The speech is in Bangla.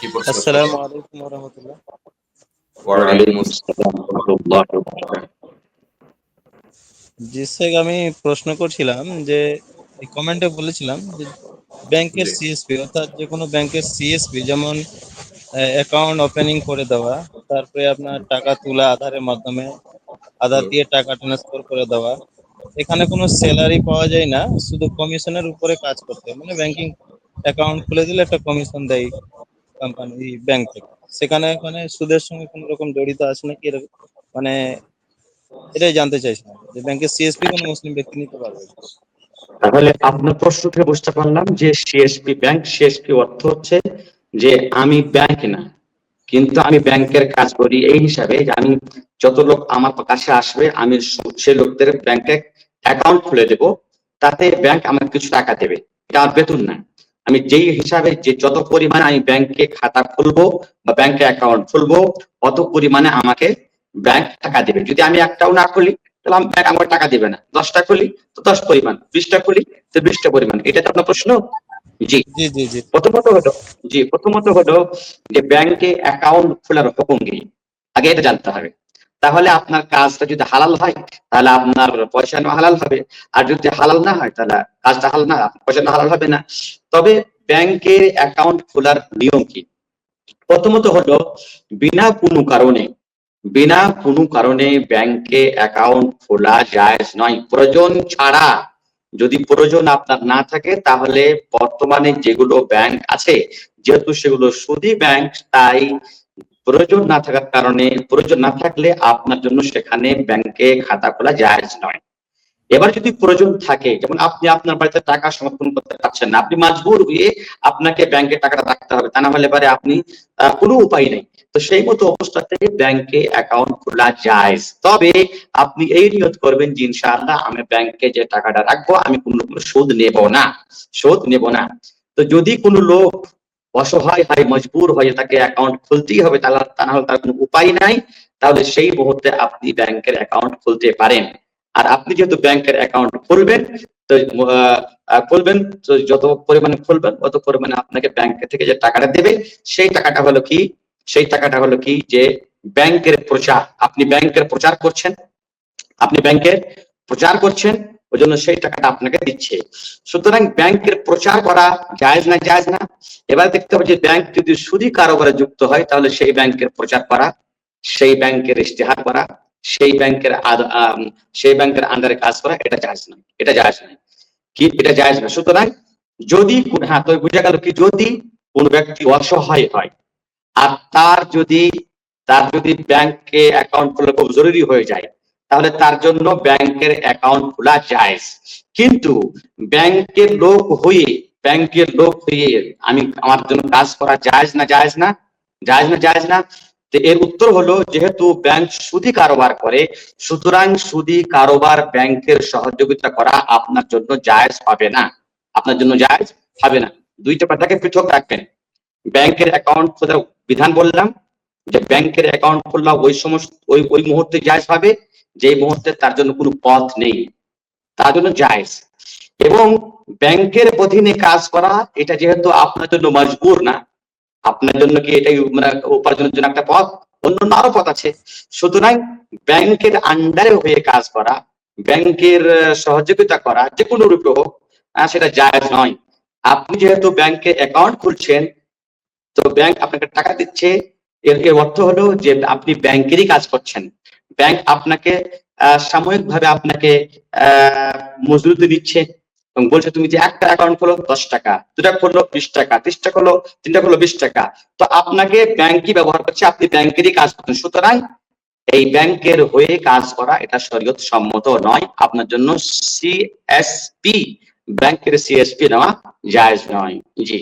কি প্রশ্ন আসসালামু আলাইকুম ওয়া রাহমাতুল্লাহ ওয়ালাইকুম আসসালাম ওয়া রাহমাতুল্লাহি ওয়া বারাকাতুহু। জি স্যার আমি প্রশ্ন করছিলাম যে কমেন্টে বলেছিলাম যে ব্যাংকের সিএসপি অর্থাৎ যে কোনো ব্যাংকের সিএসপি যেমন অ্যাকাউন্ট ওপেনিং করে দেওয়া তারপরে আপনার টাকা তোলা আধারের মাধ্যমে আধার দিয়ে টাকা ট্রান্সফার করে দেওয়া এখানে কোনো স্যালারি পাওয়া যায় না শুধু কমিশনের উপরে কাজ করতে। মানে ব্যাংকিং অ্যাকাউন্ট খুলে দিলে একটা কমিশন দেয়। কোম্পানি ব্যাংক থেকে। সেখানে মানে সুদের সঙ্গে কোনো রকম জড়িত আছে নাকি? এরকম মানে এটাই জানতে চাইছিলাম যে ব্যাংকের সিএসপি কোনো মুসলিম ব্যক্তি নিতে পারবে? তাহলে আপনার প্রশ্ন থেকে বুঝতে পারলাম যে সিএসপি ব্যাংক সিএসপি অর্থ হচ্ছে যে আমি ব্যাংক না, কিন্তু আমি ব্যাংকের কাজ করি এই হিসাবে যে আমি যত লোক আমার কাছে আসবে, আমি সে- লোকদের ব্যাংকে অ্যাকাউন্ট খুলে দেব, তাতে ব্যাংক আমাকে কিছু টাকা দেবে। এটা আমার বেতন না। আমি যেই হিসাবে যে যত পরিমাণে আমি ব্যাংকে খাতা খুলবো বা ব্যাংকে অ্যাকাউন্ট খুলবো অত পরিমাণে আমাকে ব্যাংক টাকা দেবে। যদি আমি একটাও না খুলি তাহলে আমি ব্যাংক আমাকে টাকা দেবে না। দশটা খুলি তো দশ পরিমাণ। বিশটা খুলি তো বিশটা পরিমাণ। এটা তো আপনার প্রশ্ন? জি। জি জি জি। প্রথমত হলো জি প্রথমত হলো যে ব্যাংকে অ্যাকাউন্ট খোলার হুকুম কি? আগে এটা জানতে হবে। তাহলে আপনার কাজটা যদি হালাল হয়, তাহলে আপনার পয়সা হালাল হবে। আর যদি হালাল না হয়, তাহলে কাজটা হালাল না, পয়সা হালাল হবে না। তবে ব্যাংকের অ্যাকাউন্ট খোলার নিয়ম কি? প্রথমত হলো, বিনা কোনো কারণে, বিনা কোনো কারণে ব্যাংকে অ্যাকাউন্ট খোলা যায় নয়। প্রয়োজন ছাড়া, যদি প্রয়োজন আপনার না থাকে, তাহলে বর্তমানে যেগুলো ব্যাংক আছে, যেহেতু সেগুলো সুদী ব্যাংক, তাই প্রয়োজন না থাকার কারণে, প্রয়োজন না থাকলে আপনার জন্য সেখানে ব্যাংকে খাতা খোলা জায়েজ নয়। এবার যদি প্রয়োজন থাকে, যেমন আপনি আপনার বাড়িতে টাকা সমর্পণ করতে পারছেন না, আপনি মাজবুর হয়ে আপনাকে ব্যাংকে টাকাটা রাখতে হবে, তা না হলে পারে আপনি কোনো উপায় নেই। তো সেই মতো অবস্থাতে ব্যাংকে অ্যাকাউন্ট খোলা যায় তবে আপনি এই নিয়ত করবেন যে, ইনশাআল্লাহ আমি ব্যাংকে যে টাকাটা রাখব, আমি কোনো সুদ নেব না। সুদ নেব না। তো যদি কোনো লোক অসহায় হয়, মজবুর হয়ে তাকে অ্যাকাউন্ট খুলতেই হবে, তাহলে তা না হলে তার কোনো উপায় নাই। তাহলে সেই মুহূর্তে আপনি ব্যাংকের অ্যাকাউন্ট খুলতে পারেন। আর আপনি যেহেতু ব্যাংকের অ্যাকাউন্ট খুলবেন, তো খুলবেন, তো যত পরিমাণে খুলবেন তত পরিমাণে আপনাকে ব্যাংক থেকে যে টাকাটা দেবে, সেই টাকাটা হলো কি, সেই টাকাটা হলো কি যে ব্যাংকের প্রচার। আপনি ব্যাংকের প্রচার করছেন, আপনি ব্যাংকের প্রচার করছেন ওই জন্য সেই টাকাটা আপনাকে দিচ্ছে। সুতরাং ব্যাংকের প্রচার করা জায়েজ না জায়েজ না। এবার দেখতে হবে যে ব্যাংক যদি সুদী কারোবারে যুক্ত হয়, তাহলে সেই ব্যাংকের প্রচার করা, সেই ব্যাংকের ইশতেহার করা, সেই ব্যাংকের সেই ব্যাংকের আন্ডারে কাজ করা, এটা জায়েজ না এটা জায়েজ না কি? এটা জায়েজ না সুতরাং যদি হ্যাঁ তো বুঝা গেল কি? যদি কোন ব্যক্তি অসহায় হয় আর তার যদি তার যদি ব্যাংকে অ্যাকাউন্ট খোলা খুব জরুরি হয়ে যায় তাহলে তার জন্য ব্যাংকের অ্যাকাউন্ট খোলা যায়। কিন্তু ব্যাংকের লোক হয়ে, ব্যাংকের লোক হয়ে আমি আমার জন্য কাজ করা জায়েজ না জায়েজ না জায়েজ না জায়েজ না? এর উত্তর হলো, যেহেতু ব্যাংক সুদি কারোবার করে, সুতরাং সুদি কারোবার ব্যাংকের সহযোগিতা করা আপনার জন্য জায়েজ হবে না। আপনার জন্য জায়েজ হবে না। দুইটা পাতাকে পৃথক রাখবেন। ব্যাংকের অ্যাকাউন্ট খোলার বিধান বললাম, যে ব্যাংকের অ্যাকাউন্ট খোলা ওই সমস্ত, ওই ওই মুহূর্তে জায়েজ হবে। যে মুহূর্তে তার জন্য কোনো পথ নেই, তার জন্য জায়েজ। এবং ব্যাংকের অধীনে কাজ করা, এটা যেহেতু আপনার জন্য মজবুর না, আপনার জন্য কি এটাই মানে উপার্জনের জন্য একটা পথ? অন্য আরও পথ আছে। সুতরাং ব্যাংকের আন্ডারে হয়ে কাজ করা, ব্যাংকের সহযোগিতা করা, যে কোনো রূপে হোক সেটা জায়েজ নয়। আপনি যেহেতু ব্যাংকে অ্যাকাউন্ট খুলছেন, তো ব্যাংক আপনাকে টাকা দিচ্ছে এর অর্থ হলো যে আপনি ব্যাংকেরই কাজ করছেন। ব্যাংক আপনাকে সাময়িকভাবে আপনাকে মজুরি দিচ্ছে এবং বলছে তুমি যে একটা অ্যাকাউন্ট খোলো দশ টাকা, দুটা খোলো বিশ টাকা ত্রিশটা খোলো, তিনটা খোলো বিশ টাকা। তো আপনাকে ব্যাংকই ব্যবহার করছে? আপনি ব্যাংকেরই কাজ করছেন। সুতরাং এই ব্যাংকের হয়ে কাজ করা এটা শরীয়ত সম্মত নয়। আপনার জন্য সিএসপি ব্যাংকের সিএসপি নেওয়া জায়জ নয়। জি।